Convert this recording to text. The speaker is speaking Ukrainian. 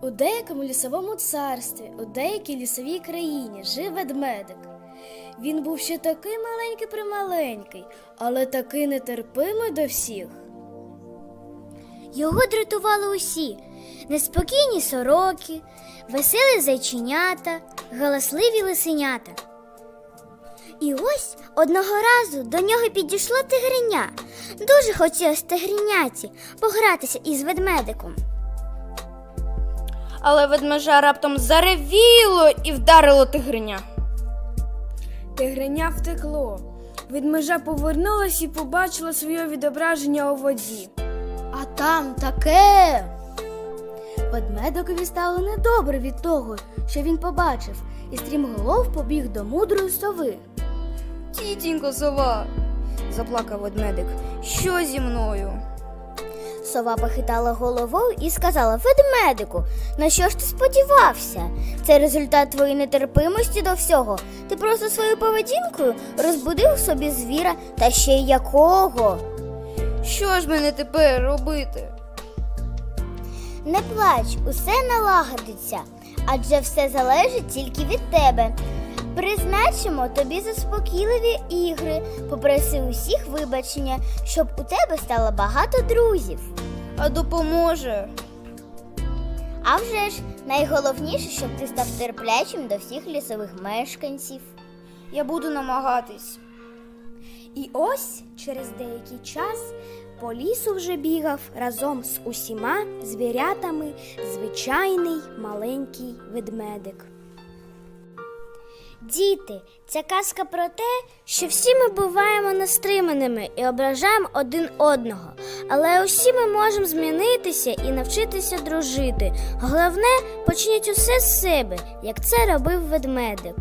У деякому лісовому царстві, у деякій лісовій країні жив ведмедик. Він був ще такий маленький прималенький, але такий нетерпимий до всіх. Його дратували усі неспокійні сороки, веселі зайченята, галасливі лисенята. І ось одного разу до нього підійшло тигриня. Дуже хотілося тигриняці погратися із ведмедиком. Але ведмежа раптом заревіло і вдарило тигриня. Тигриня втекло. Ведмежа повернулась і побачила своє відображення у воді. А там таке. Ведмедикові стало недобре від того, що він побачив, і стрімголов побіг до мудрої сови. Тітінько сова, заплакав ведмедик. Що зі мною? Сова похитала головою і сказала Ведмедику, на що ж ти сподівався? Це результат твоєї нетерпимості до всього. Ти просто своєю поведінкою розбудив собі звіра та ще й якого. Що ж мені тепер робити? Не плач, усе налагодиться, адже все залежить тільки від тебе. Призначимо тобі заспокійливі ігри, попроси усіх вибачення, щоб у тебе стало багато друзів. А допоможе. А вже ж найголовніше, щоб ти став терплячим до всіх лісових мешканців. Я буду намагатись. І ось через деякий час по лісу вже бігав разом з усіма звірятами звичайний маленький ведмедик. Діти, ця казка про те, що всі ми буваємо нестриманими і ображаємо один одного, але усі ми можемо змінитися і навчитися дружити. Головне, почніть усе з себе, як це робив ведмедик.